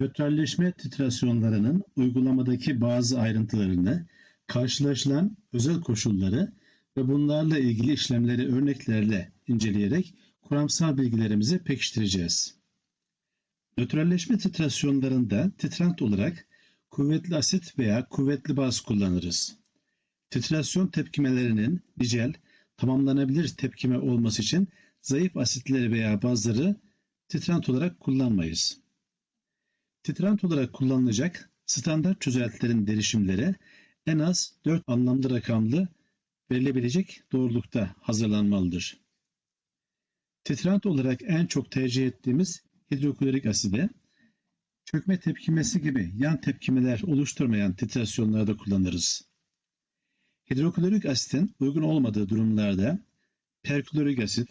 Nötralleşme titrasyonlarının uygulamadaki bazı ayrıntılarını, karşılaşılan özel koşulları ve bunlarla ilgili işlemleri örneklerle inceleyerek kuramsal bilgilerimizi pekiştireceğiz. Nötralleşme titrasyonlarında titrant olarak kuvvetli asit veya kuvvetli baz kullanırız. Titrasyon tepkimelerinin nicel, tamamlanabilir tepkime olması için zayıf asitleri veya bazları titrant olarak kullanmayız. Titrant olarak kullanılacak standart çözeltilerin derişimleri en az 4 anlamlı rakamlı verilebilecek doğrulukta hazırlanmalıdır. Titrant olarak en çok tercih ettiğimiz hidroklorik aside, çökme tepkimesi gibi yan tepkimeler oluşturmayan titrasyonlarda kullanırız. Hidroklorik asitin uygun olmadığı durumlarda perklorik asit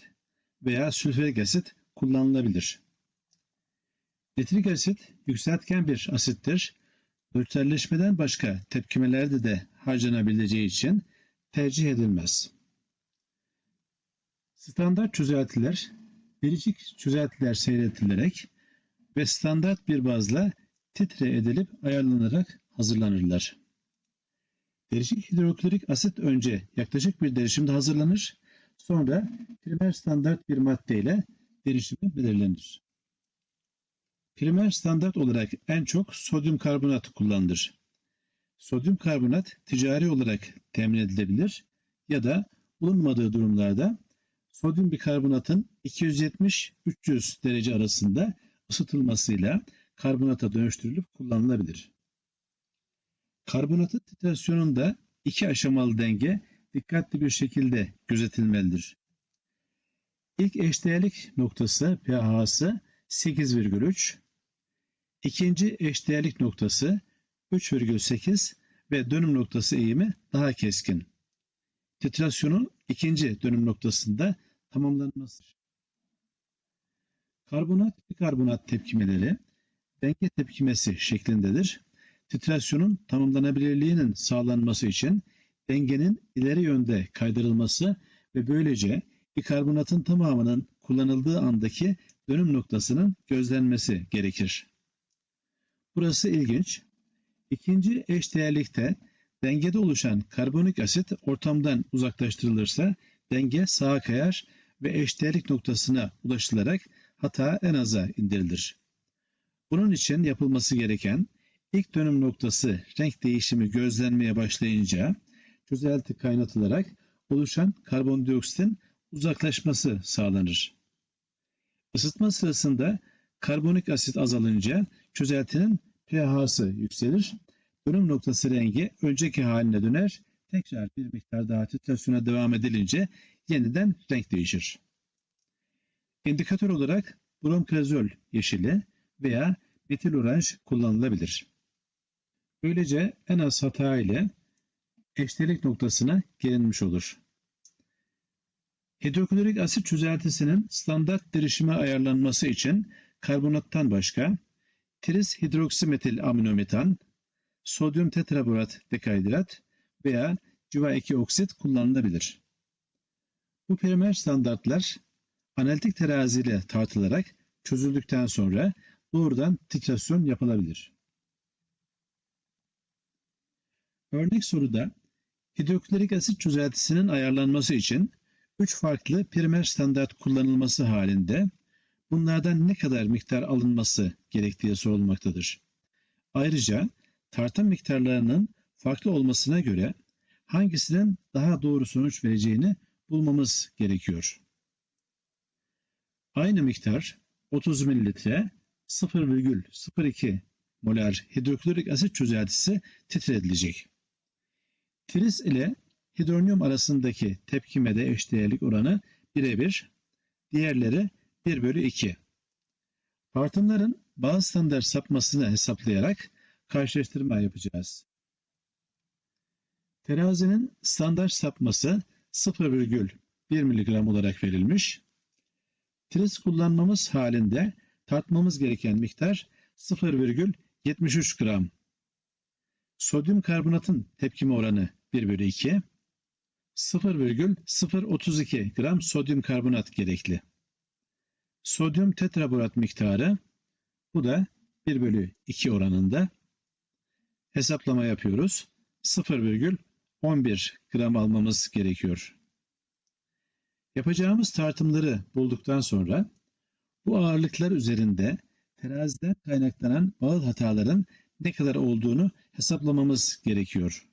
veya sülfürik asit kullanılabilir. Nitrik asit yükseltgen bir asittir. Nötralleşmeden başka tepkimelerde de harcanabileceği için tercih edilmez. Standart çözeltiler, biricik çözeltiler seyretilerek ve standart bir bazla titre edilip ayarlanarak hazırlanırlar. Derişik hidroklorik asit önce yaklaşık bir derişimde hazırlanır, sonra primer standart bir madde ile derişimi belirlenir. Primer standart olarak en çok sodyum karbonat kullanılır. Sodyum karbonat ticari olarak temin edilebilir ya da bulunmadığı durumlarda sodyum bikarbonatın 270-300 derece arasında ısıtılmasıyla karbonata dönüştürülüp kullanılabilir. Karbonatın titrasyonunda iki aşamalı denge dikkatli bir şekilde gözetilmelidir. İlk eşdeğerlik noktası pH'sı 8,3, ikinci eşdeğerlik noktası 3,8 ve dönüm noktası eğimi daha keskin. Titrasyonun ikinci dönüm noktasında tamamlanmasıdır. Karbonat bikarbonat tepkimeleri denge tepkimesi şeklindedir. Titrasyonun tamamlanabilirliğinin sağlanması için dengenin ileri yönde kaydırılması ve böylece bikarbonatın tamamının kullanıldığı andaki dönüm noktasının gözlenmesi gerekir. Burası ilginç. İkinci eşdeğerlikte dengede oluşan karbonik asit ortamdan uzaklaştırılırsa denge sağa kayar ve eşdeğerlik noktasına ulaşılarak hata en aza indirilir. Bunun için yapılması gereken ilk dönüm noktası renk değişimi gözlenmeye başlayınca çözelti kaynatılarak oluşan karbondioksitin uzaklaşması sağlanır. Isıtma sırasında karbonik asit azalınca çözeltinin pH'sı yükselir. Dönüm noktası rengi önceki haline döner. Tekrar bir miktar daha titrasyona devam edilince yeniden renk değişir. İndikatör olarak bromkrazol yeşili veya metil oranj kullanılabilir. Böylece en az hata ile eşdeğerlik noktasına gelinmiş olur. Hidroklorik asit çözeltisinin standart derişime ayarlanması için karbonattan başka triz hidroksimetil aminometan, sodyum tetraborat dekahidrat veya civa 2 oksit kullanılabilir. Bu primer standartlar analitik teraziyle tartılarak çözüldükten sonra doğrudan titrasyon yapılabilir. Örnek soruda hidroklorik asit çözeltisinin ayarlanması için 3 farklı primer standart kullanılması halinde bunlardan ne kadar miktar alınması gerektiği sorulmaktadır. Ayrıca tartım miktarlarının farklı olmasına göre hangisinin daha doğru sonuç vereceğini bulmamız gerekiyor. Aynı miktar 30 ml 0,02 molar hidroklorik asit çözeltisi titredilecek. Triz ile hidronyum arasındaki tepkimede eşdeğerlik oranı birebir, diğerleri 1 bölü 2. Tartımların bazı standart sapmasını hesaplayarak karşılaştırma yapacağız. Terazinin standart sapması 0,1 mg olarak verilmiş. Triz kullanmamız halinde tartmamız gereken miktar 0,73 gram. Sodyum karbonatın tepkime oranı 1 bölü 2. 0,032 gram sodyum karbonat gerekli. Sodyum tetraborat miktarı bu da 1 bölü 2 oranında hesaplama yapıyoruz. 0,11 gram almamız gerekiyor. Yapacağımız tartımları bulduktan sonra bu ağırlıklar üzerinde teraziden kaynaklanan bağıl hataların ne kadar olduğunu hesaplamamız gerekiyor.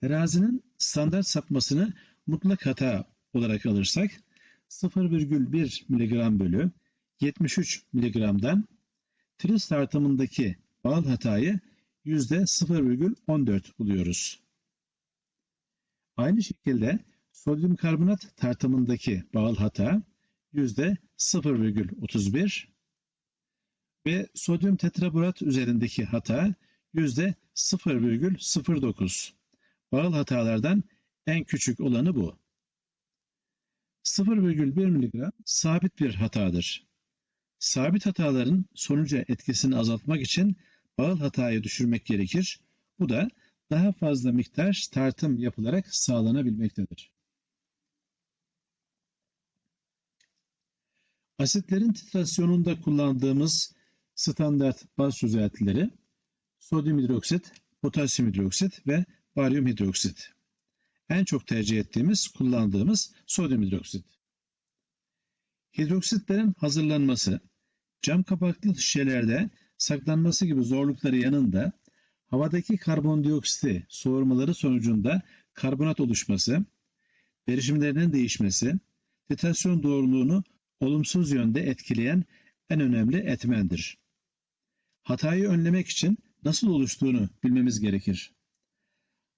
Terazinin standart sapmasını mutlak hata olarak alırsak 0,1 mg bölü 73 mg'dan tris tartımındaki bağıl hatayı %0,14 buluyoruz. Aynı şekilde sodyum karbonat tartımındaki bağıl hata %0,31 ve sodyum tetraborat üzerindeki hata %0,09. Bağıl hatalardan en küçük olanı bu. 0,1 mg sabit bir hatadır. Sabit hataların sonuca etkisini azaltmak için bağıl hatayı düşürmek gerekir. Bu da daha fazla miktar tartım yapılarak sağlanabilmektedir. Asitlerin titrasyonunda kullandığımız standart baz çözeltileri sodyum hidroksit, potasyum hidroksit ve baryum hidroksit. En çok tercih ettiğimiz, kullandığımız sodyum hidroksit. Hidroksitlerin hazırlanması, cam kapaklı şişelerde saklanması gibi zorlukları yanında havadaki karbondioksiti soğurmaları sonucunda karbonat oluşması, derişimlerinin değişmesi, titrasyon doğruluğunu olumsuz yönde etkileyen en önemli etmendir. Hatayı önlemek için nasıl oluştuğunu bilmemiz gerekir.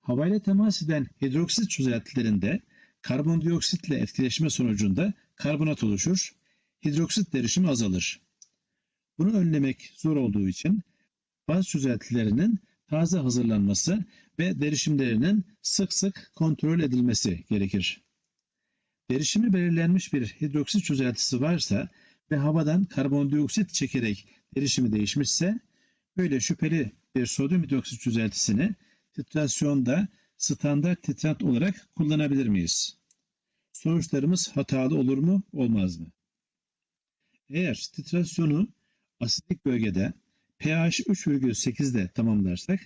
Havayla temas eden hidroksit çözeltilerinde karbondioksitle etkileşme sonucunda karbonat oluşur, hidroksit derişimi azalır. Bunu önlemek zor olduğu için baz çözeltilerinin taze hazırlanması ve derişimlerinin sık sık kontrol edilmesi gerekir. Derişimi belirlenmiş bir hidroksit çözeltisi varsa ve havadan karbondioksit çekerek derişimi değişmişse böyle şüpheli bir sodyum hidroksit çözeltisini titrasyonda standart titrant olarak kullanabilir miyiz? Sonuçlarımız hatalı olur mu, olmaz mı? Eğer titrasyonu asidik bölgede pH 3,8'de tamamlarsak,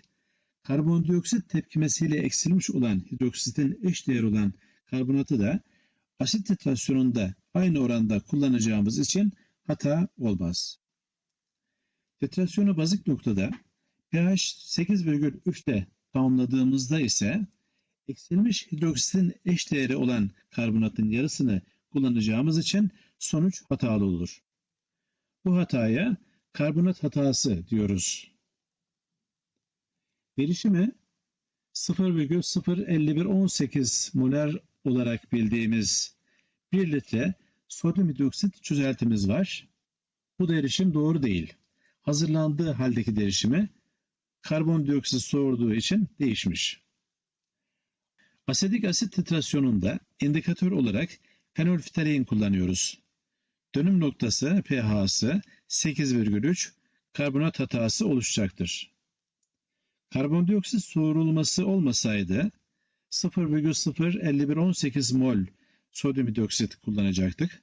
karbondioksit tepkimesiyle eksilmiş olan hidroksitin eş değeri olan karbonatı da asit titrasyonunda aynı oranda kullanacağımız için hata olmaz. Titrasyonu bazik noktada pH 8,3'te tamamladığımızda ise eksilmiş hidroksitin eş değeri olan karbonatın yarısını kullanacağımız için sonuç hatalı olur. Bu hataya karbonat hatası diyoruz. Verişimi 0,05118 molar olarak bildiğimiz 1 litre sodyum hidroksit çözeltimiz var. Bu derişim doğru değil. Hazırlandığı haldeki derişimi karbondioksit soğurduğu için değişmiş. Asetik asit titrasyonunda indikatör olarak fenolftalein kullanıyoruz. Dönüm noktası pH'sı 8,3 karbonat hatası oluşacaktır. Karbondioksit soğurulması olmasaydı 0,05118 mol sodyum hidroksit kullanacaktık.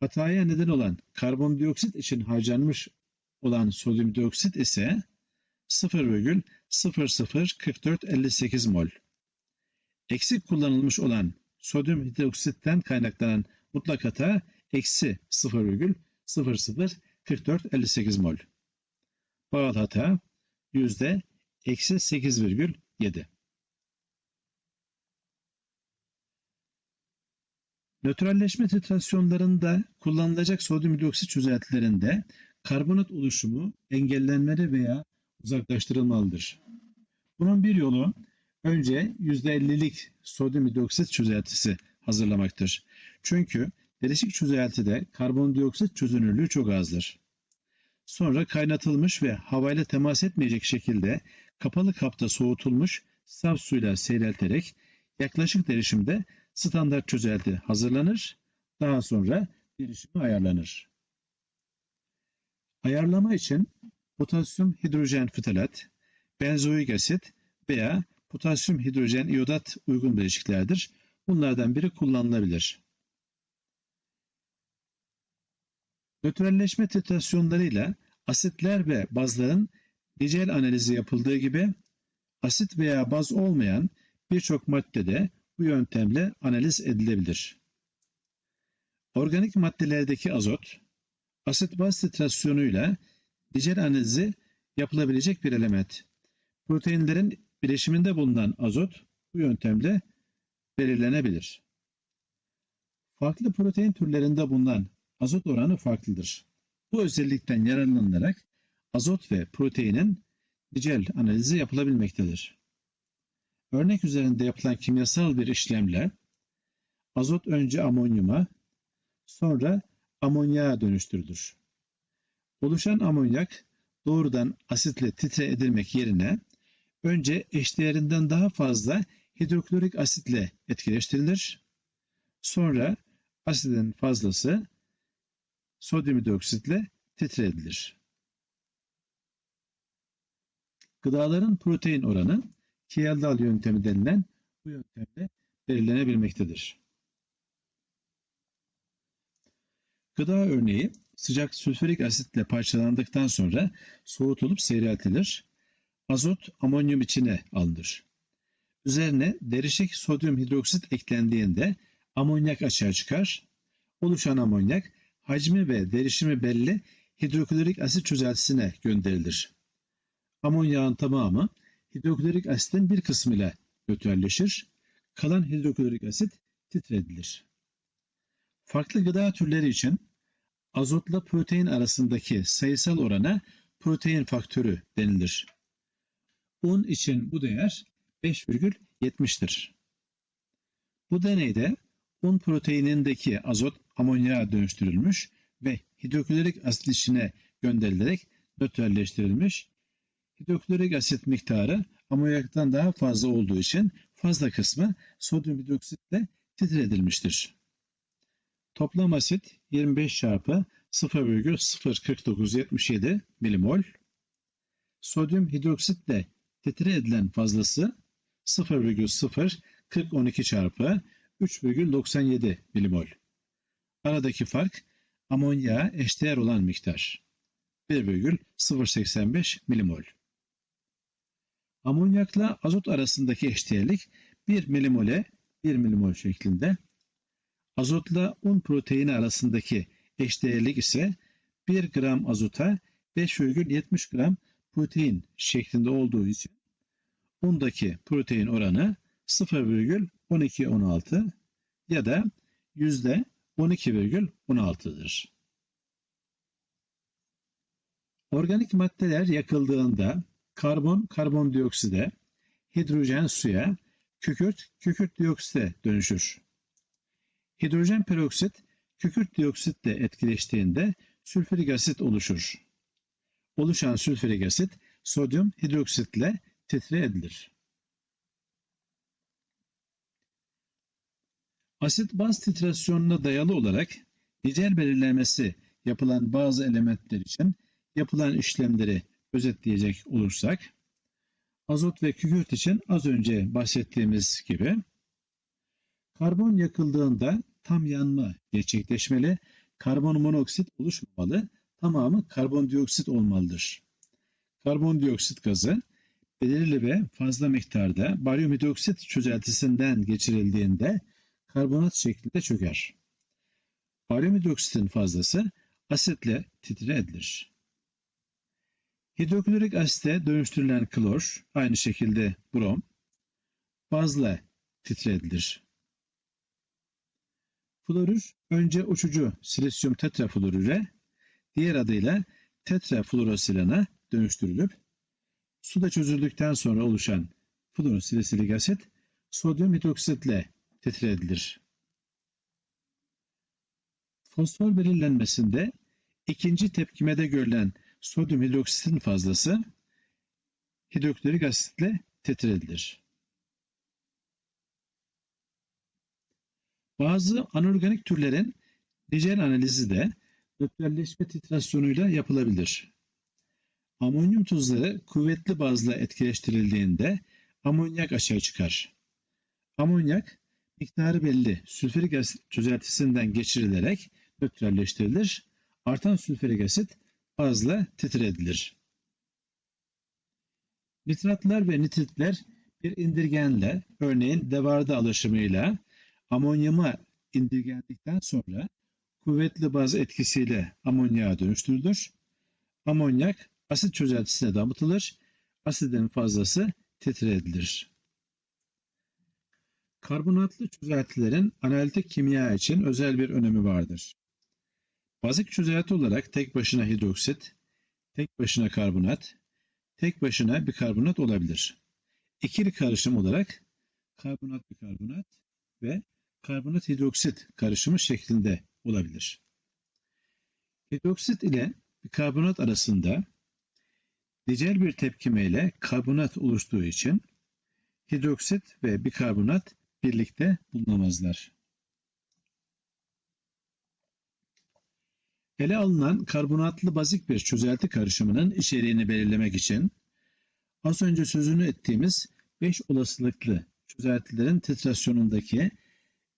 Hataya neden olan karbondioksit için harcanmış olan sodyum dioksit ise 0,004458 mol. Eksik kullanılmış olan sodyum hidroksitten kaynaklanan mutlak hata eksi 0,004458 mol. Bağıl hata yüzde eksi 8,7. Nötralleşme titrasyonlarında kullanılacak sodyum hidroksit çözeltilerinde karbonat oluşumu engellenmeli veya uzaklaştırılmalıdır. Bunun bir yolu önce %50'lik sodyum hidroksit çözeltisi hazırlamaktır. Çünkü derişik çözeltide karbondioksit çözünürlüğü çok azdır. Sonra kaynatılmış ve havayla temas etmeyecek şekilde kapalı kapta soğutulmuş saf suyla seyrelterek yaklaşık derişimde standart çözelti hazırlanır. Daha sonra derişimi ayarlanır. Ayarlama için potasyum hidrojen fitalat, benzoik asit veya potasyum hidrojen iodat uygun bileşiklerdir. Bunlardan biri kullanılabilir. Nötralleşme titrasyonlarıyla asitler ve bazların nicel analizi yapıldığı gibi asit veya baz olmayan birçok maddede bu yöntemle analiz edilebilir. Organik maddelerdeki azot, asit baz titrasyonuyla nicel analizi yapılabilecek bir element. Proteinlerin bileşiminde bulunan azot bu yöntemle belirlenebilir. Farklı protein türlerinde bulunan azot oranı farklıdır. Bu özellikten yararlanılarak azot ve proteinin nicel analizi yapılabilmektedir. Örnek üzerinde yapılan kimyasal bir işlemle azot önce amonyuma, sonra amonyağa dönüştürülür. Oluşan amonyak doğrudan asitle titre edilmek yerine önce eşdeğerinden daha fazla hidroklorik asitle etkileştirilir. Sonra asidin fazlası sodyum hidroksitle titre edilir. Gıdaların protein oranı Kiyaldal yöntemi denilen bu yöntemle belirlenebilmektedir. Gıda örneği sıcak sülfürik asitle parçalandıktan sonra soğutulup seyreltilir. Azot amonyum içine alınır. Üzerine derişik sodyum hidroksit eklendiğinde amonyak açığa çıkar. Oluşan amonyak hacmi ve derişimi belli hidroklorik asit çözeltisine gönderilir. Amonyağın tamamı hidroklorik asitin bir kısmıyla nötralleşir. Kalan hidroklorik asit titredilir. Farklı gıda türleri için azotla protein arasındaki sayısal orana protein faktörü denilir. Un için bu değer 5,70'tir. Bu deneyde un proteinindeki azot amonyağa dönüştürülmüş ve hidroklorik asit içine gönderilerek nötralleştirilmiş. Hidroklorik asit miktarı amonyaktan daha fazla olduğu için fazla kısmı sodyum hidroksitle titredilmiştir. Toplam asit 25 çarpı 0,04977 milimol. Sodyum hidroksitle titre edilen fazlası 0,04012 çarpı 3,97 milimol. Aradaki fark amonyağa eşdeğer olan miktar 1,085 milimol. Amonyakla azot arasındaki eşdeğerlik 1 milimole 1 milimol şeklinde. Azotla un proteini arasındaki eşdeğerlik ise 1 gram azota 5,70 gram protein şeklinde olduğu için undaki protein oranı 0,1216 ya da yüzde 12,16'dır. Organik maddeler yakıldığında karbon karbondiokside, hidrojen suya, kükürt kükürt dioksite dönüşür. Hidrojen peroksit kükürt dioksitle etkileştiğinde sülfürik asit oluşur. Oluşan sülfürik asit sodyum hidroksitle titre edilir. Asit baz titrasyonuna dayalı olarak nicel belirlenmesi yapılan bazı elementler için yapılan işlemleri özetleyecek olursak, azot ve kükürt için az önce bahsettiğimiz gibi, karbon yakıldığında tam yanma gerçekleşmeli, karbon monoksit oluşmamalı, tamamı karbondioksit olmalıdır. Karbondioksit gazı belirli ve fazla miktarda baryum hidroksit çözeltisinden geçirildiğinde karbonat şeklinde çöker. Baryum hidroksitin fazlası asitle titre edilir. Hidroklorik asite dönüştürülen klor, aynı şekilde brom, bazla titre edilir. Florür önce uçucu silisyum tetrafluorüre, diğer adıyla tetrafluorosilana dönüştürülüp suda çözüldükten sonra oluşan fluorosilisilik asit sodyum hidroksitle titre edilir. Fosfor belirlenmesinde ikinci tepkimede görülen sodyum hidroksitin fazlası hidroklorik asitle titre edilir. Bazı anorganik türlerin nicel analizi de nötralleşme titrasyonuyla yapılabilir. Amonyum tuzları kuvvetli bazla etkileştirildiğinde amonyak açığa çıkar. Amonyak miktarı belli sülfürik asit çözeltisinden geçirilerek nötralleştirilir. Artan sülfürik asit fazla titre edilir. Nitratlar ve nitritler bir indirgenle, örneğin devarda alışımıyla amonyama indirgendikten sonra kuvvetli baz etkisiyle amonyağa dönüştürülür. Amonyak asit çözeltisine damıtılır. Asidin fazlası titre edilir. Karbonatlı çözeltilerin analitik kimya için özel bir önemi vardır. Bazik çözelti olarak tek başına hidroksit, tek başına karbonat, tek başına bikarbonat olabilir. İkili karışım olarak karbonat bikarbonat ve karbonat hidroksit karışımı şeklinde olabilir. Hidroksit ile bikarbonat arasında nicel bir tepkimeyle karbonat oluştuğu için hidroksit ve bikarbonat birlikte bulunamazlar. Ele alınan karbonatlı bazik bir çözelti karışımının içeriğini belirlemek için az önce sözünü ettiğimiz 5 olasılıklı çözeltilerin titrasyonundaki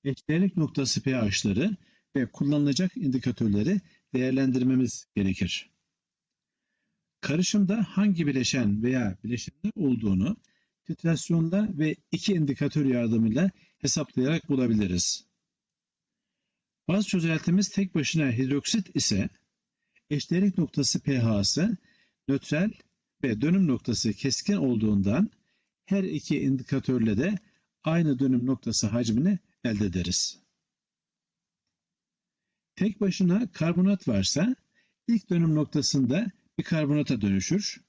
eşdeğerlik noktası pH'ları ve kullanılacak indikatörleri değerlendirmemiz gerekir. Karışımda hangi bileşen veya bileşenler olduğunu titrasyonda ve iki indikatör yardımıyla hesaplayarak bulabiliriz. Baz çözeltimiz tek başına hidroksit ise eşdeğerlik noktası pH'sı nötral ve dönüm noktası keskin olduğundan her iki indikatörle de aynı dönüm noktası hacmini elde ederiz. Tek başına karbonat varsa ilk dönüm noktasında bir karbonata dönüşür.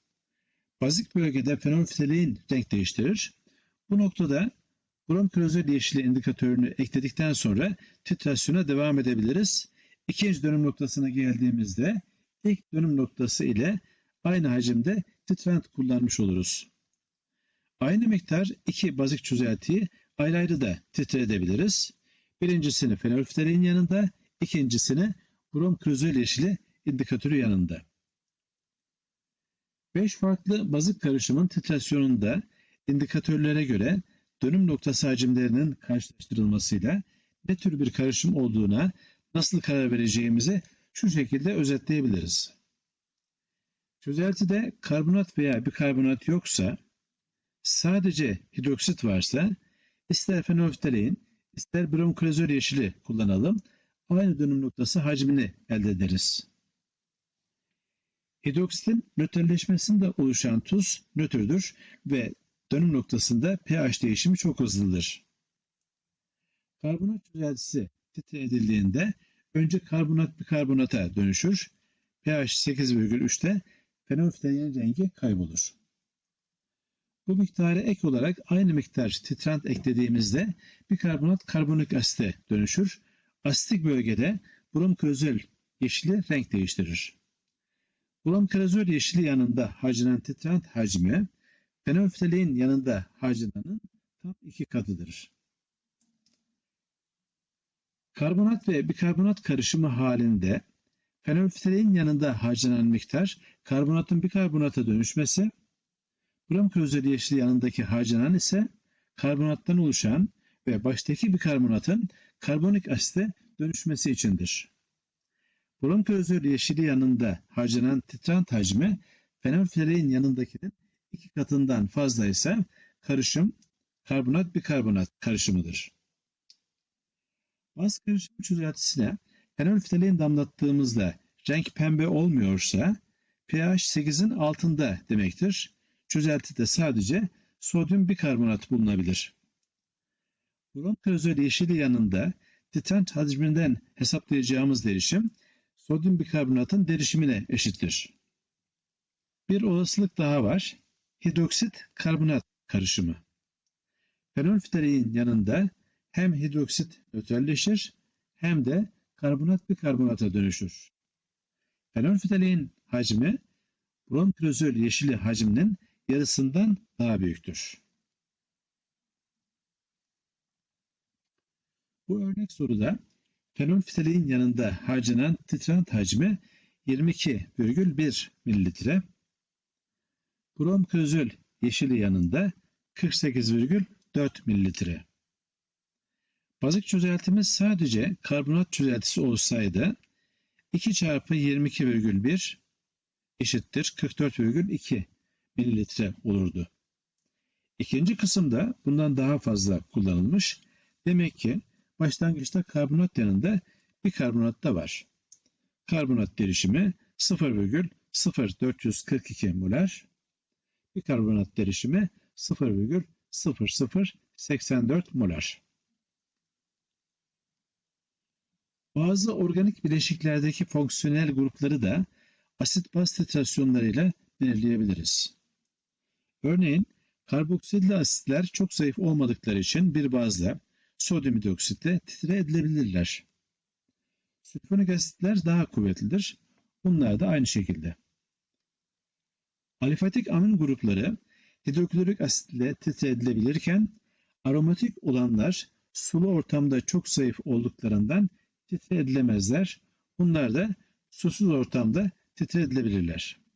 Bazik bölgede fenolftalein renk değiştirir. Bu noktada brom klozör yeşili indikatörünü ekledikten sonra titrasyona devam edebiliriz. İkinci dönüm noktasına geldiğimizde ilk dönüm noktası ile aynı hacimde titrant kullanmış oluruz. Aynı miktar iki bazik çözeltiyi ayrı ayrı da titre edebiliriz. Birincisini fenolftalein yanında, ikincisini brom klozör yeşili indikatörü yanında. 5 farklı bazik karışımın titrasyonunda indikatörlere göre dönüm noktası hacimlerinin karşılaştırılmasıyla ne tür bir karışım olduğuna nasıl karar vereceğimizi şu şekilde özetleyebiliriz. Çözeltide karbonat veya bikarbonat yoksa, sadece hidroksit varsa, ister fenolftalein, ister bromklozör yeşili kullanalım, aynı dönüm noktası hacmini elde ederiz. Hidroksitin nötrleşmesinde oluşan tuz nötrdür ve dönüm noktasında pH değişimi çok hızlıdır. Karbonat çözeltisi titre edildiğinde önce karbonat bikarbonata dönüşür. pH 8,3'te fenolftalein rengi kaybolur. Bu miktara ek olarak aynı miktar titrant eklediğimizde bikarbonat karbonik asite dönüşür. Asitik bölgede brom klozör yeşili renk değiştirir. Bromkrazol yeşili yanında harcanan titrant hacmi, fenolftalein yanında harcananın tam iki katıdır. Karbonat ve bikarbonat karışımı halinde fenolftalein yanında harcanan miktar karbonatın bikarbonata dönüşmesi, bromklozol yeşili yanındaki harcanan ise karbonattan oluşan ve baştaki bikarbonatın karbonik asite dönüşmesi içindir. Bronklozör yeşili yanında harcanan titrant hacmi fenolftalein yanındakinin iki katından fazla ise karışım karbonat bikarbonat karışımıdır. Baz karışım çözeltisine fenolftalein damlattığımızda renk pembe olmuyorsa pH 8'in altında demektir. Çözeltide sadece sodyum bikarbonat bulunabilir. Bronklozör yeşili yanında titrant hacminden hesaplayacağımız derişim sodyum bikarbonatın derişimine eşittir. Bir olasılık daha var. Hidroksit karbonat karışımı. Fenolftalein yanında hem hidroksit nötralleşir hem de karbonat bikarbonata dönüşür. Fenolftalein hacmi bromklozol yeşili hacminin yarısından daha büyüktür. Bu örnek soruda fenolftalein yanında harcanan titrant hacmi 22,1 mililitre. Bromkozol yeşili yanında 48,4 mililitre. Bazik çözeltimiz sadece karbonat çözeltisi olsaydı 2 çarpı 22,1 eşittir 44,2 mililitre olurdu. İkinci kısımda bundan daha fazla kullanılmış. Demek ki başlangıçta karbonat yanında bir karbonat da var. Karbonat derişimi 0,0442 molar. Bir karbonat derişimi 0,0084 molar. Bazı organik bileşiklerdeki fonksiyonel grupları da asit baz titrasyonlarıyla belirleyebiliriz. Örneğin karboksilli asitler çok zayıf olmadıkları için bir bazla sodyum hidroksitle titre edilebilirler. Sülfonik asitler daha kuvvetlidir. Bunlar da aynı şekilde. Alifatik amin grupları hidroklorik asitle titre edilebilirken aromatik olanlar sulu ortamda çok zayıf olduklarından titre edilemezler. Bunlar da susuz ortamda titre edilebilirler.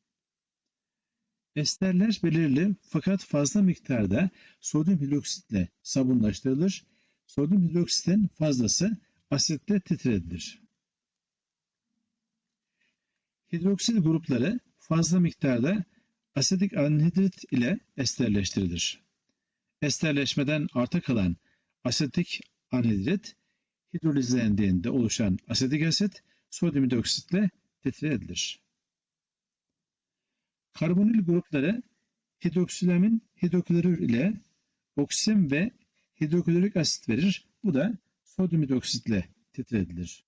Esterler belirli fakat fazla miktarda sodyum hidroksitle sabunlaştırılır. Sodyum hidroksitin fazlası asitle titre edilir. Hidroksil grupları fazla miktarda asetik anhidrit ile esterleştirilir. Esterleşmeden arta kalan asetik anhidrit hidrolizlendiğinde oluşan asetik asit sodyum hidroksitle titre edilir. Karbonil grupları hidroksilamin hidroklorür ile oksim ve hidroklorik asit verir. Bu da sodyum hidroksitle titre edilir.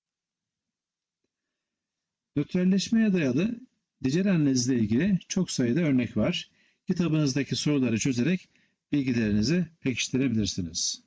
Nötralleşmeye dayalı Dicer analizle ilgili çok sayıda örnek var. Kitabınızdaki soruları çözerek bilgilerinizi pekiştirebilirsiniz.